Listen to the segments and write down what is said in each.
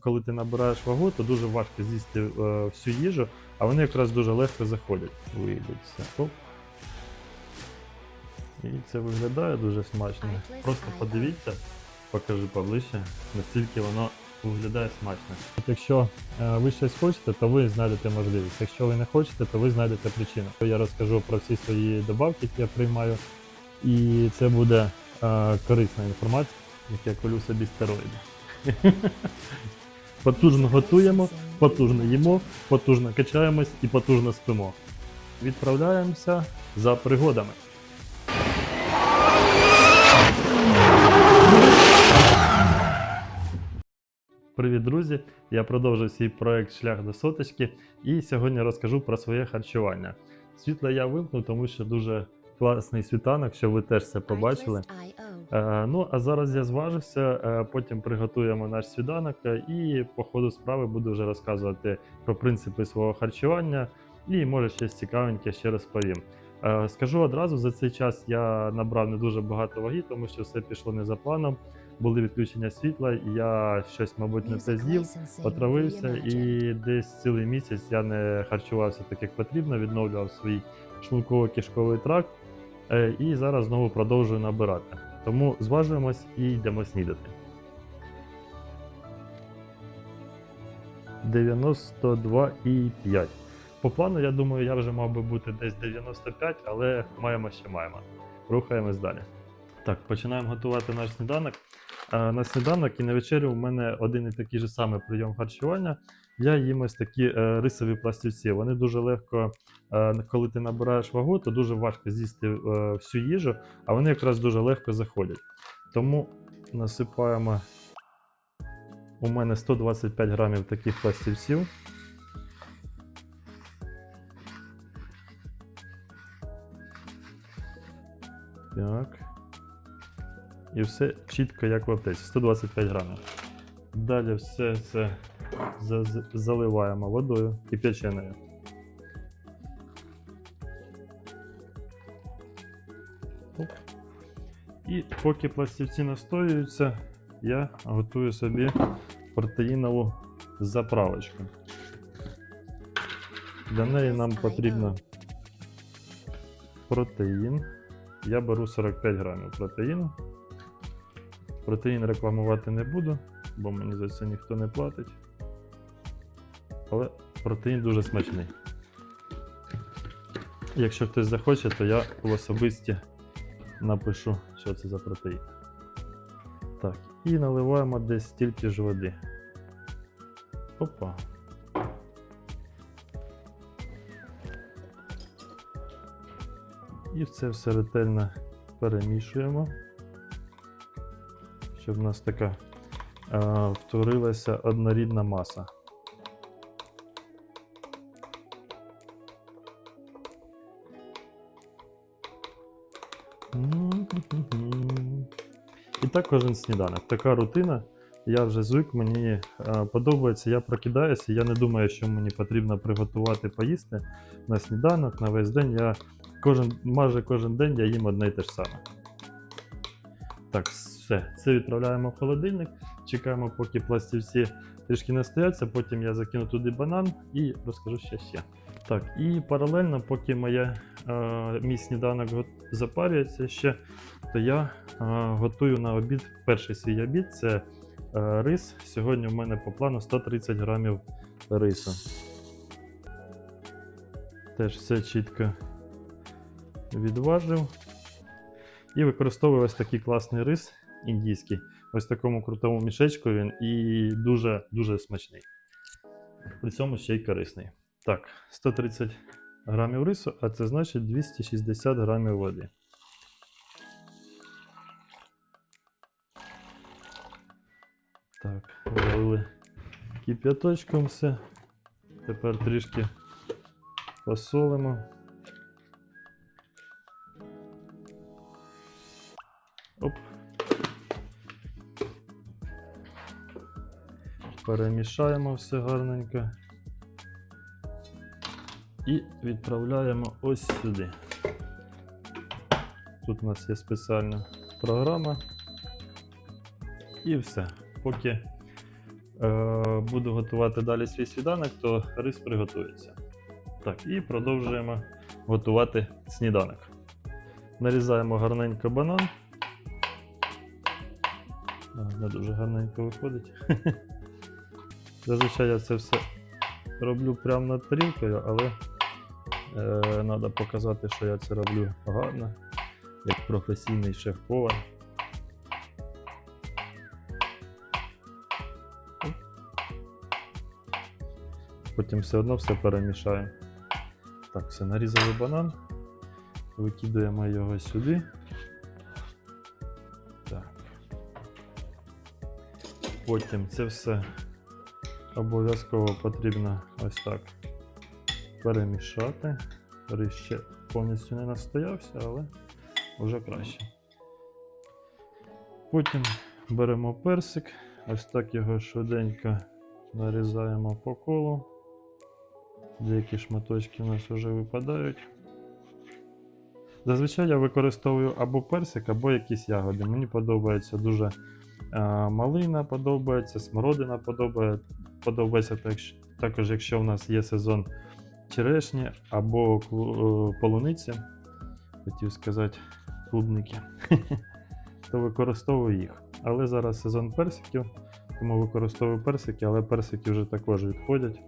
Коли ти набираєш вагу, то дуже важко з'їсти е, всю їжу, а вони якраз дуже легко заходять. Вийдеться. Оп. І це виглядає дуже смачно. Просто подивіться, покажи поближче, наскільки воно виглядає смачно. От якщо е, ви щось хочете, то ви знайдете можливість. Якщо ви не хочете, то ви знайдете причину. Я розкажу про всі свої добавки, які я приймаю, і це буде е, корисна інформація, як я колю собі стероїди. Потужно готуємо, потужно їмо, потужно качаємось і потужно спимо. Відправляємося за пригодами. Привіт, друзі! Я продовжую свій проект Шлях до соточки і сьогодні розкажу про своє харчування. Світло я вимкну, тому що дуже класний світанок, що ви теж це побачили. Е, ну, а зараз я зважився, е, потім приготуємо наш сніданок е, і по ходу справи буду вже розказувати про принципи свого харчування і може щось цікавеньке ще розповім. Скажу одразу, за цей час я набрав не дуже багато ваги, тому що все пішло не за планом. Були відключення світла, і я щось, мабуть, не те з'їв, отравився, і десь цілий місяць я не харчувався так, як потрібно, відновлював свій шлунково-кишковий тракт. Е, І зараз знову продовжую набирати. Тому зважуємось і йдемо снідати. 92,5. По плану, я думаю, я вже мав би бути десь 95, але маємо ще маємо. Рухаємось далі. Так, починаємо готувати наш сніданок. Е, На сніданок і на вечерю у мене один і такий же самий прийом харчування. Я їм ось такі е, рисові пластівці. Вони дуже легко, е, коли ти набираєш вагу, то дуже важко з'їсти е, всю їжу, а вони якраз дуже легко заходять. Тому насипаємо у мене 125 грамів таких пластівців. Так. І все чітко, як в аптеці. 125 грамів. Далі все це заливаємо водою кип'яченою. Оп. І поки пластівці настоюються, я готую собі протеїнову заправочку. Для неї нам потрібно протеїн. Я беру 45 грамів протеїну. Протеїн рекламувати не буду, бо мені за це ніхто не платить. Але протеїн дуже смачний. Якщо хтось захоче, то я в особисті напишу, що це за протеїн. Так, і наливаємо десь стільки ж води. Опа. І це все ретельно перемішуємо, щоб у нас така втворилася однорідна маса. І так кожен сніданок. Така рутина. Я вже звик, мені е, подобається. Я прокидаюся. Я не думаю, що мені потрібно приготувати поїсти на сніданок, на весь день. Я кожен, майже кожен день я їм одне і те ж саме. Так, все. Це відправляємо в холодильник. Чекаємо, поки пластівці трішки настояться. Потім я закину туди банан і розкажу ще ще. Так, і паралельно, поки моя, е, мій сніданок запарюється ще, то я е, готую на обід перший свій обід це е, рис. Сьогодні в мене по плану 130 грамів рису. Теж все чітко відважив. І використовую ось такий класний рис індійський. Ось такому крутому мішечку він і дуже дуже смачний. При цьому ще й корисний. Так, 130 грамів рису, а це значить 260 грамів води. Так, залили кип'яточком все. Тепер трішки посолимо. Перемішаємо все гарненько. І відправляємо ось сюди. Тут у нас є спеціальна програма. І все. Поки е, буду готувати далі свій сніданок, то рис приготується. Так, і продовжуємо готувати сніданок. Нарізаємо гарненько банан. Не дуже гарненько виходить. Зазвичай я це все роблю прямо над тарілкою, але треба показати, що я це роблю гарно, як професійний шеф-повар. Потім все одно все перемішаю. Так, все, нарізали банан, викидаємо його сюди. Так. Потім це все обов'язково потрібно ось так перемішати. Рис ще повністю не настоявся, але вже краще. Потім беремо персик, ось так його швиденько нарізаємо по колу. Деякі шматочки у нас вже випадають. Зазвичай я використовую або персик, або якісь ягоди. Мені подобається дуже е, малина, подобається, смородина подобає, подобається так, також, якщо в нас є сезон черешні або е, полуниці, хотів сказати, клубники, то використовую їх. Але зараз сезон персиків, тому використовую персики, але персики вже також відходять.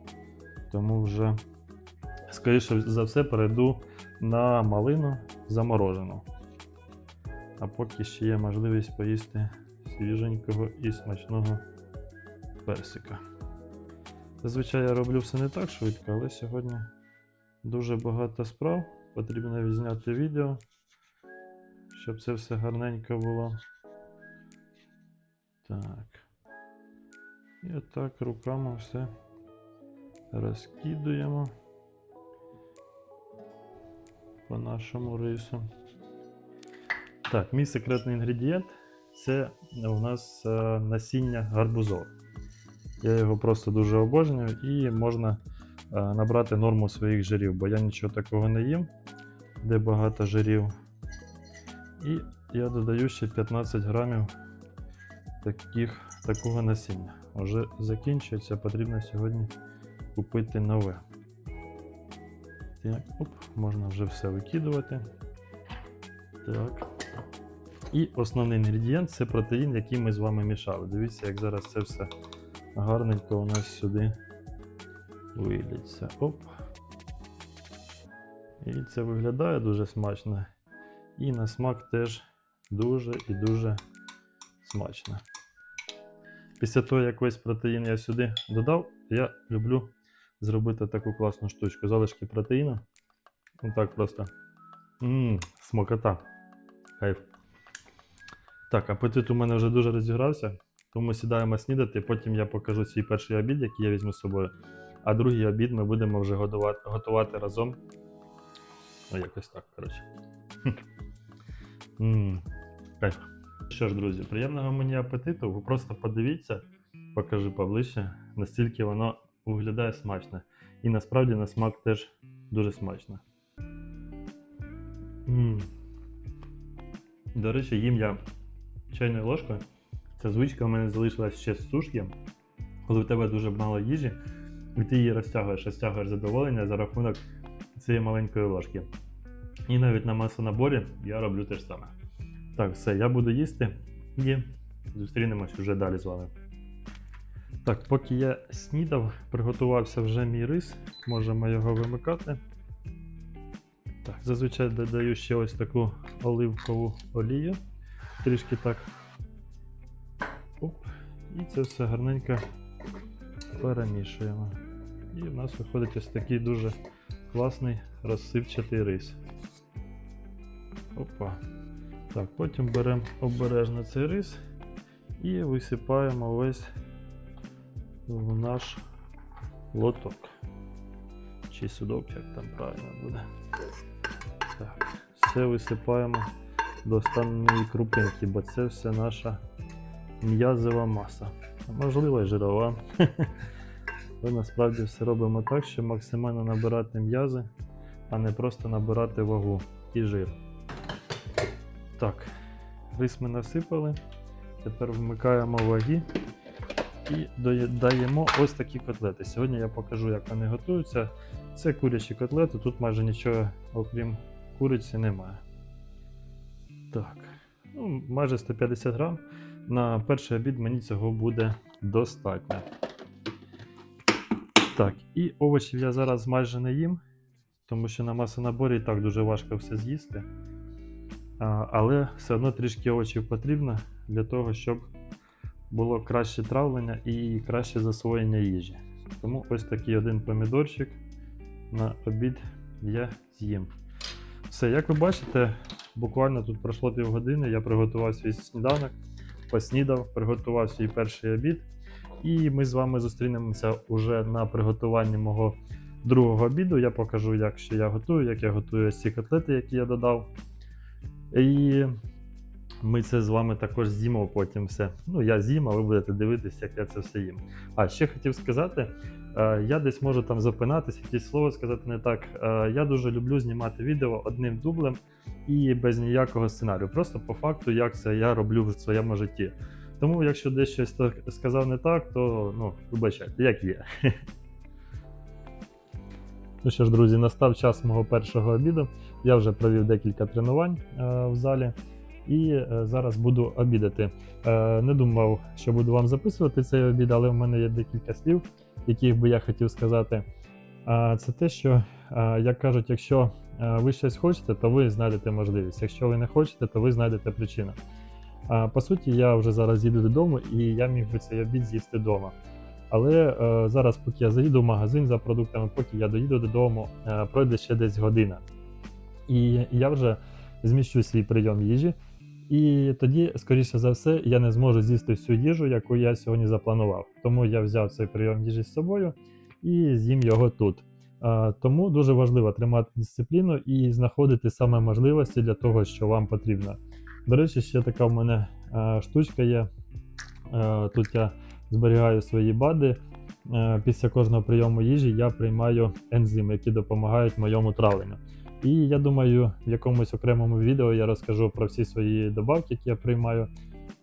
Тому вже, скоріше за все, перейду на малину заморожену. А поки ще є можливість поїсти свіженького і смачного персика. Зазвичай я роблю все не так швидко, але сьогодні дуже багато справ. Потрібно відзняти відео, щоб це все гарненько було. Так. І отак руками все розкидуємо по нашому рису. Так, мій секретний інгредієнт це у нас е, насіння гарбузове. Я його просто дуже обожнюю і можна е, набрати норму своїх жирів, бо я нічого такого не їм, де багато жирів. І я додаю ще 15 грамів таких, такого насіння. Вже закінчується, потрібно сьогодні купити нове. Так, оп, можна вже все викидувати. Так. І основний інгредієнт це протеїн, який ми з вами мішали. Дивіться, як зараз це все гарненько у нас сюди виліться. Оп. І це виглядає дуже смачно. І на смак теж дуже і дуже смачно. Після того, як весь протеїн я сюди додав, я люблю зробити таку класну штучку. Залишки протеїну. Отак просто. Ммм, смокота. Кайф. Так, апетит у мене вже дуже розігрався, тому сідаємо снідати. Потім я покажу свій перший обід, який я візьму з собою. А другий обід ми будемо вже готувати, готувати разом. Ну, якось так, коротше. Що ж, друзі, приємного мені апетиту. Ви просто подивіться, покажи поближче, настільки воно виглядає смачно. І насправді на смак теж дуже смачно. М. До речі, їм я чайною ложкою. Ця звичка в мене залишилась ще з сушки, коли в тебе дуже мало їжі, і ти її розтягуєш, розтягуєш задоволення за рахунок цієї маленької ложки. І навіть на масонаборі я роблю те ж саме. Так, все, я буду їсти і зустрінемось вже далі з вами. Так, поки я снідав, приготувався вже мій рис, можемо його вимикати. Так, зазвичай додаю ще ось таку оливкову олію. Трішки так. Оп. І це все гарненько перемішуємо. І в нас виходить ось такий дуже класний розсипчатий рис. Опа. Так, потім беремо обережно цей рис і висипаємо весь в наш лоток. Чи судок, як там правильно буде. Так, все висипаємо до останньої крупинки, бо це все наша м'язова маса. Можливо, і жирова. Ми насправді все робимо так, щоб максимально набирати м'язи, а не просто набирати вагу і жир. Так, рис ми насипали. Тепер вмикаємо ваги І додаємо ось такі котлети. Сьогодні я покажу, як вони готуються. Це курячі котлети, тут майже нічого, окрім куриці, немає. Так, ну, майже 150 грам. На перший обід мені цього буде достатньо. Так, і овочів я зараз майже не їм, тому що на масонаборі і так дуже важко все з'їсти. Але все одно трішки овочів потрібно для того, щоб було краще травлення і краще засвоєння їжі. Тому ось такий один помідорчик на обід я з'їм. Все, як ви бачите, буквально тут пройшло півгодини, я приготував свій сніданок, поснідав, приготував свій перший обід. І ми з вами зустрінемося уже на приготуванні мого другого обіду. Я покажу, як що я готую, як я готую ці котлети, які я додав. І ми це з вами також з'їмо потім все. Ну, я з'їм, а ви будете дивитися, як я це все їм. А ще хотів сказати, я десь можу там запинатись, якесь слово сказати не так. Е, Я дуже люблю знімати відео одним дублем і без ніякого сценарію. Просто по факту, як це я роблю в своєму житті. Тому, якщо десь щось сказав не так, то ну, вибачайте, як є. Ну що ж, друзі, настав час мого першого обіду. Я вже провів декілька тренувань е, в залі і е, зараз буду обідати. Е, не думав, що буду вам записувати цей обід, але в мене є декілька слів, яких би я хотів сказати. Це те, що, е, як кажуть, якщо ви щось хочете, то ви знайдете можливість. Якщо ви не хочете, то ви знайдете причину. По суті, я вже зараз їду додому і я міг би цей обід з'їсти вдома. Але зараз, поки я заїду в магазин за продуктами, поки я доїду додому, пройде ще десь година. І я вже зміщу свій прийом їжі. І тоді, скоріше за все, я не зможу з'їсти всю їжу, яку я сьогодні запланував. Тому я взяв цей прийом їжі з собою і з'їм його тут. Тому дуже важливо тримати дисципліну і знаходити саме можливості для того, що вам потрібно. До речі, ще така в мене штучка є. Тут я зберігаю свої бади. Після кожного прийому їжі я приймаю ензими, які допомагають моєму травленню. І я думаю, в якомусь окремому відео я розкажу про всі свої добавки, які я приймаю.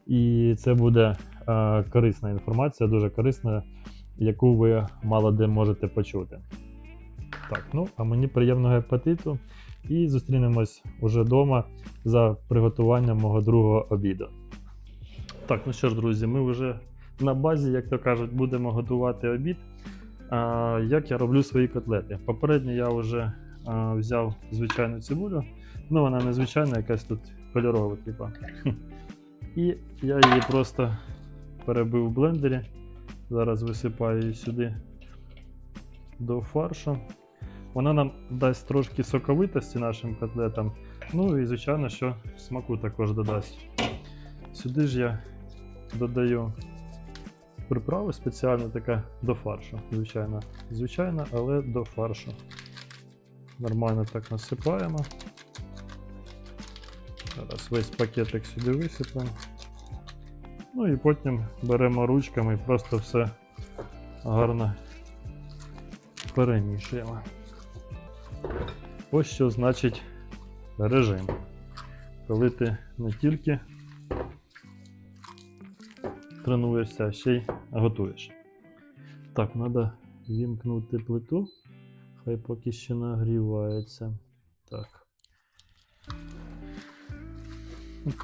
І це буде е, корисна інформація, дуже корисна, яку ви мало де можете почути. Так, ну а мені приємного апетиту. І зустрінемось уже вдома за приготуванням мого другого обіду. Так, ну що ж, друзі, ми вже на базі, як то кажуть, будемо готувати обід. А, як я роблю свої котлети? Попередньо я вже взяв звичайну цибулю. Ну, вона не звичайна, якась тут кольорова, типа. І я її просто перебив в блендері. Зараз висипаю її сюди до фаршу. Вона нам дасть трошки соковитості нашим котлетам. Ну і звичайно, що смаку також додасть. Сюди ж я додаю приправу спеціально така до фаршу. Звичайно, звичайно, але до фаршу. Нормально так насипаємо. Зараз весь пакетик сюди висипаємо. Ну і потім беремо ручками і просто все гарно перемішуємо. Ось що значить режим. Коли ти не тільки тренуєшся, а ще й готуєш. Так, треба вімкнути плиту. Хай поки що нагрівається. Так.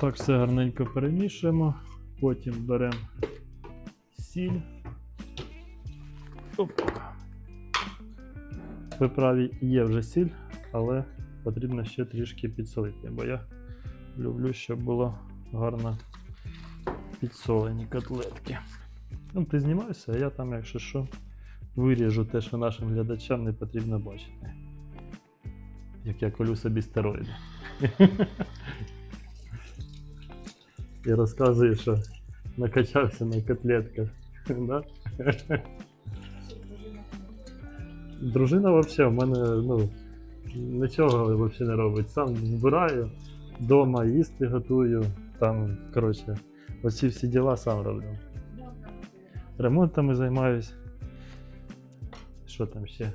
Так, все гарненько перемішуємо. Потім беремо сіль. Оп. В приправі є вже сіль, але потрібно ще трішки підсолити, бо я люблю, щоб було гарно підсолені котлетки. Ну, ти знімайся, а я там, якщо що, виріжу те, що нашим глядачам не потрібно бачити. Як я колю собі стероїди. І розказую, що накачався на котлетках. Да? Дружина взагалі в мене ну, нічого взагалі не робить. Сам збираю, вдома їсти готую, там, коротше, оці всі діла сам роблю. Ремонтами займаюсь. Що там ще?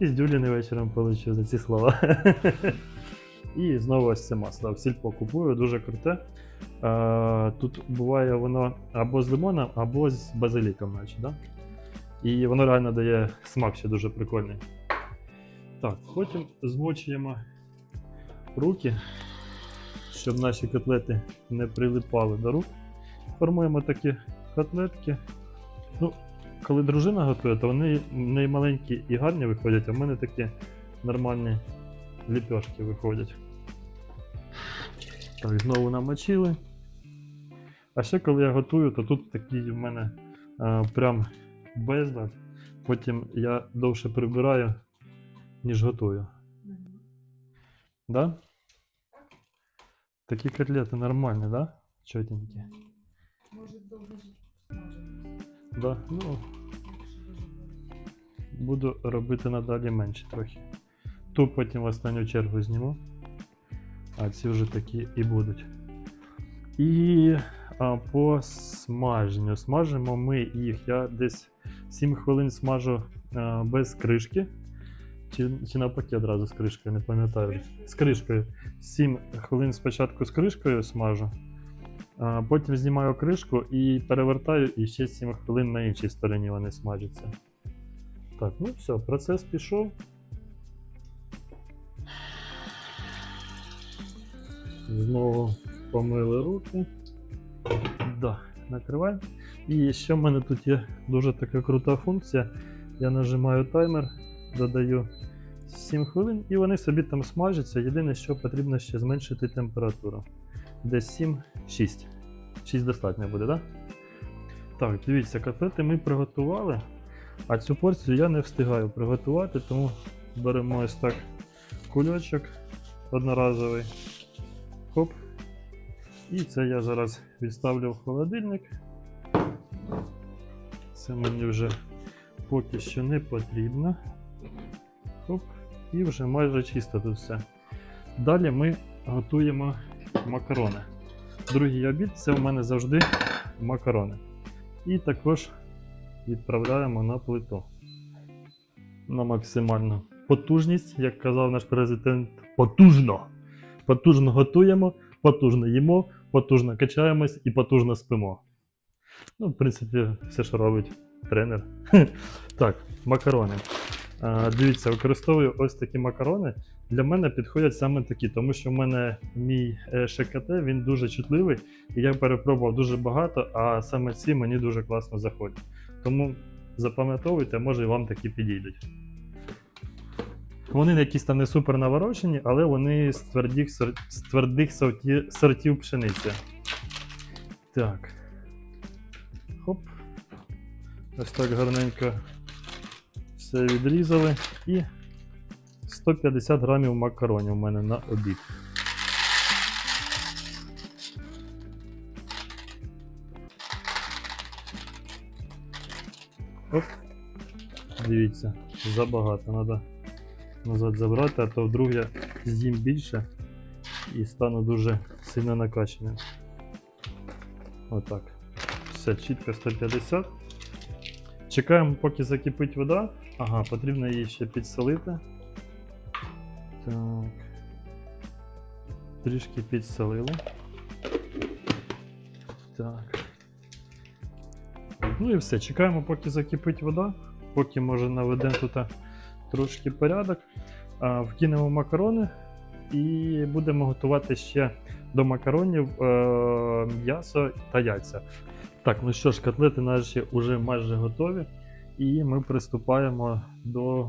І з Дюліни вечором получив за ці слова. І знову ось це масло. В сільпо купую, дуже круте. Тут буває воно або з лимоном, або з базиліком, наче, да? І воно реально дає смак ще дуже прикольний. Так, потім змочуємо руки, щоб наші котлети не прилипали до рук. Формуємо такі котлетки. Ну, коли дружина готує, то вони в неї маленькі і гарні виходять, а в мене такі нормальні ліпешки виходять. Так, знову намочили. А ще коли я готую, то тут такий в мене а, прям безлад. Потім я довше прибираю, ніж готую. Да? Такі котлети нормальні, да? Чотенькі. Може довго жити. Да? Ну. Буду робити надалі менше трохи. Ту потім в останню чергу зніму. А ці вже такі і будуть. І а, по смаженню. Смажимо ми їх. Я десь 7 хвилин смажу а, без кришки. Чи, чи навпаки одразу з кришкою, не пам'ятаю. З кришкою. 7 хвилин спочатку з кришкою смажу. А, потім знімаю кришку і перевертаю, і ще 7 хвилин на іншій стороні вони смажаться. Так, ну все, процес пішов. Знову помили руки. Да, накривай. І ще в мене тут є дуже така крута функція. Я нажимаю таймер, додаю 7 хвилин, і вони собі там смажаться. Єдине, що потрібно ще зменшити температуру. Десь 7-6. 6 достатньо буде, так? Да? Так, дивіться, котлети ми приготували. А цю порцію я не встигаю приготувати, тому беремо ось так кульочок одноразовий. Хоп. І це я зараз відставлю в холодильник. Це мені вже поки що не потрібно. Хоп. І вже майже чисто тут все. Далі ми готуємо макарони. Другий обід це в мене завжди макарони. І також відправляємо на плиту. На максимальну потужність, як казав наш президент, потужно. Потужно готуємо, потужно їмо, потужно качаємось і потужно спимо. Ну, в принципі, все, що робить тренер. Так, макарони. Дивіться, використовую ось такі макарони. Для мене підходять саме такі, тому що в мене мій е, ШКТ він дуже чутливий, і я перепробував дуже багато, а саме ці мені дуже класно заходять. Тому запам'ятовуйте, може і вам такі підійдуть. Вони якісь там не супер наворочені, але вони з твердих, з твердих сорті, сортів пшениці. Так. Хоп. Ось так гарненько все відрізали. І 150 грамів макаронів у мене на обід. Оп. Дивіться, забагато треба назад забрати, а то вдруг я з'їм більше і стану дуже сильно накачаним. Отак. Все, чітко 150. Чекаємо, поки закипить вода. Ага, потрібно її ще підсолити. Так. Трішки підсолили. Так. Ну і все. Чекаємо, поки закипить вода. Поки може наведемо тут трошки порядок. Вкинемо макарони і будемо готувати ще до макаронів е, м'ясо та яйця. Так, ну що ж, котлети наші вже майже готові. І ми приступаємо до е,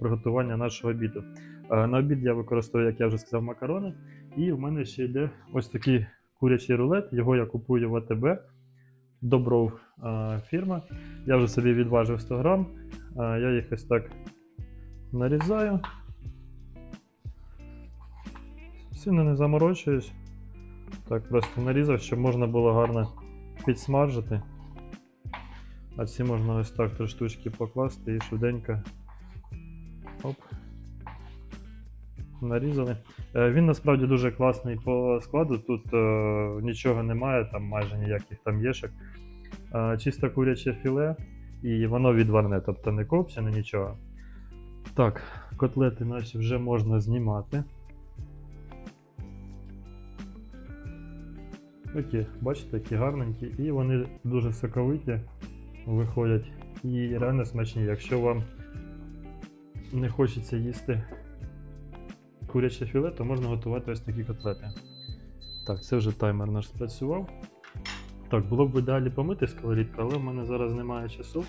приготування нашого обіду. Е, на обід я використовую, як я вже сказав, макарони. І в мене ще йде ось такий курячий рулет. Його я купую в АТБ. Добров фірма. Я вже собі відважив 100 грам. Я їх ось так нарізаю. Сильно не заморочуюсь. Так, просто нарізав, щоб можна було гарно підсмажити. А ці можна ось так три штучки покласти і швиденько. Оп. Нарізали. Е, Він насправді дуже класний по складу. Тут е, нічого немає, там майже ніяких там єшок. Е, чисто куряче філе і воно відварне, тобто не копчене, нічого. Так, котлети наші вже можна знімати. Такі, бачите, такі гарненькі, і вони дуже соковиті виходять і реально смачні. Якщо вам не хочеться їсти куряче філе, то можна готувати ось такі котлети. Так, це вже таймер наш спрацював. Так, було б ідеалі помити сковорідку, але в мене зараз немає часу.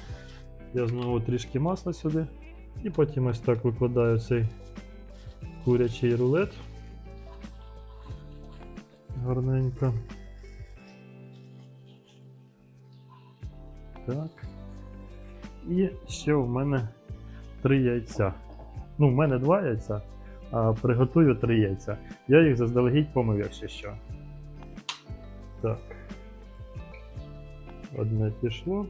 Я знову трішки масла сюди. І потім ось так викладаю цей курячий рулет. Гарненько. Так. І ще в мене три яйця. Ну, в мене два яйця, приготую три яйця. Я їх заздалегідь помив, якщо що. Так. Одне пішло.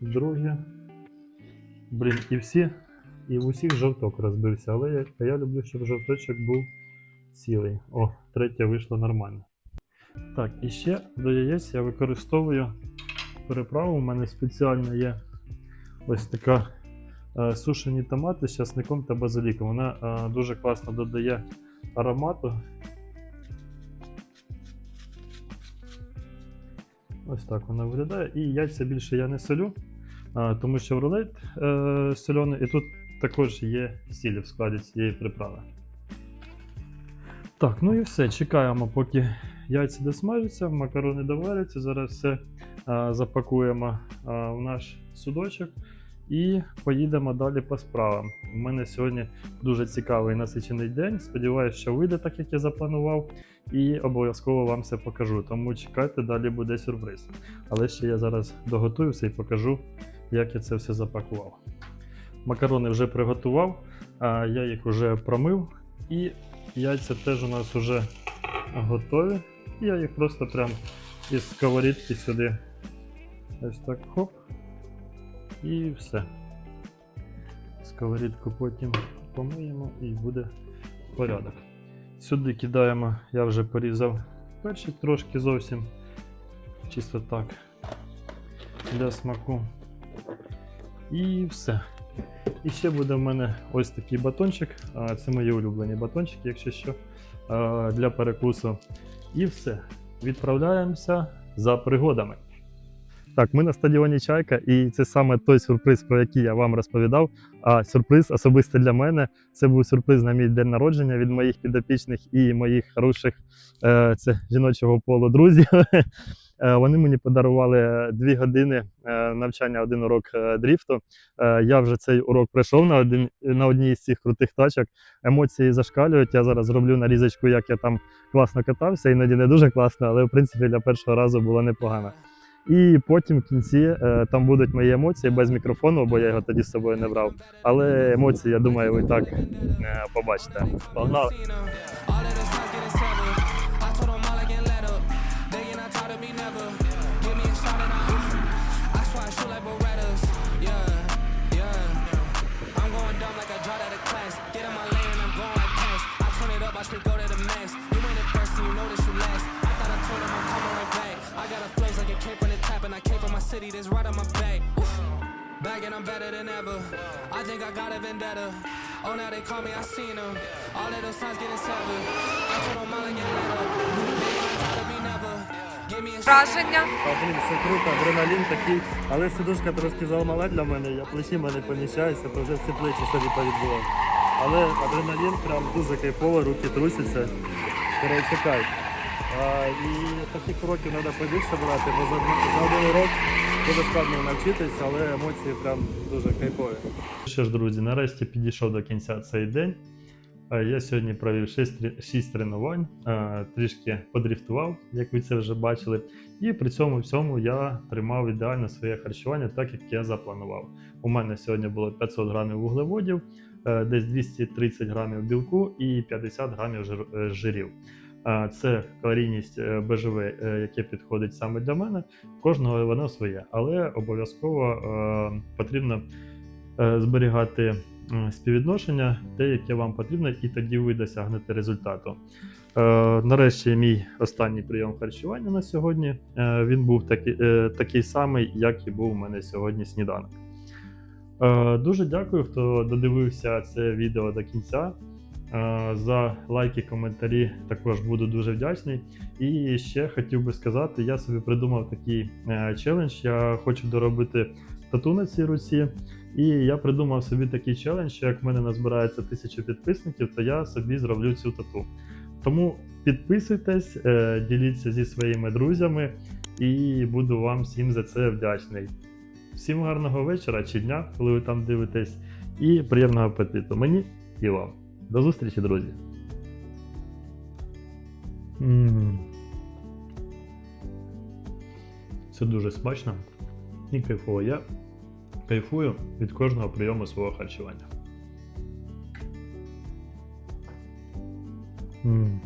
Друге. Блін, і всі, і в усіх жовток розбився, але я, я люблю, щоб жовточок був цілий. О, третє вийшло нормально. Так, і ще до яєць я використовую приправу. У мене спеціально є ось така е, сушені томати з часником та базиліком. Вона е, дуже класно додає аромату. Ось так вона виглядає. І яйця більше я не солю, а, тому що рулет е, соляний, і тут також є сіль в складі цієї приправи. Так, ну і все. Чекаємо, поки яйця досмажаться, макарони доваряться. Зараз все запакуємо в наш судочок і поїдемо далі по справам. У мене сьогодні дуже цікавий насичений день. Сподіваюся, що вийде так, як я запланував, і обов'язково вам все покажу. Тому чекайте, далі буде сюрприз. Але ще я зараз доготую все і покажу, як я це все запакував. Макарони вже приготував, а, я їх вже промив, і яйця теж у нас вже готові. Я їх просто прям із сковорідки сюди ось так хоп. І все. Сковорідку потім помиємо і буде порядок. Сюди кидаємо, я вже порізав перчик трошки зовсім. Чисто так. Для смаку. І все. І ще буде в мене ось такий батончик. Це мої улюблені батончики, якщо що, для перекусу. І все. Відправляємося за пригодами. Так, ми на стадіоні Чайка, і це саме той сюрприз, про який я вам розповідав. А сюрприз особисто для мене це був сюрприз на мій день народження від моїх підопічних і моїх хороших е, це жіночого полу друзів. Е, Вони мені подарували дві години е, навчання, один урок дріфту. Я вже цей урок пройшов на один на одній із цих крутих тачок. Емоції зашкалюють. Я зараз зроблю нарізочку, як я там класно катався. Іноді не дуже класно, але в принципі для першого разу було непогано. І потім в кінці е, там будуть мої емоції без мікрофону, бо я його тоді з собою не брав. Але емоції, я думаю, ви так е, побачите. Погнали! City, that's right on my back. Oof. Back and I'm better than ever. I think I got a vendetta. Oh, now they call me, I seen them. All of those signs getting severed. I told them all I get let up. They ain't not tired of me never. Give me a shot. Враження. А, блін, все круто, адреналін такий, але сидушка трошки замала для мене, я плечі мене поміщаюся, то вже всі плечі собі повідбував. Але адреналін прям дуже кайфово, руки трусяться. Коротше, кайф. І таких уроків треба побільше брати, бо за, один- урок буде складно навчитись, але емоції прям дуже кайфові. Що ж, друзі, нарешті підійшов до кінця цей день. Я сьогодні провів 6 6 тренувань, трішки подріфтував, як ви це вже бачили. І при цьому всьому я тримав ідеально своє харчування, так як я запланував. У мене сьогодні було 500 грамів вуглеводів, е, десь 230 грамів білку і 50 грамів е, жирів. Це калорійність е, БЖВ, е, яке підходить саме для мене. Кожного воно своє, але обов'язково е, потрібно зберігати співвідношення, те, яке вам потрібно, і тоді ви досягнете результату. Нарешті мій останній прийом харчування на сьогодні. Він був такий, такий самий, як і був у мене сьогодні сніданок. Дуже дякую, хто додивився це відео до кінця. Е, За лайки, коментарі також буду дуже вдячний. І ще хотів би сказати, я собі придумав такий е, челендж. Я хочу доробити тату на цій руці. І я придумав собі такий челендж, що як в мене назбирається тисяча підписників, то я собі зроблю цю тату. Тому підписуйтесь, е, діліться зі своїми друзями, і буду вам всім за це вдячний. Всім гарного вечора чи дня, коли ви там дивитесь, і приємного апетиту мені і вам. До зустрічі, друзі. м Це дуже смачно і кайфово. Я кайфую від кожного прийому свого харчування. м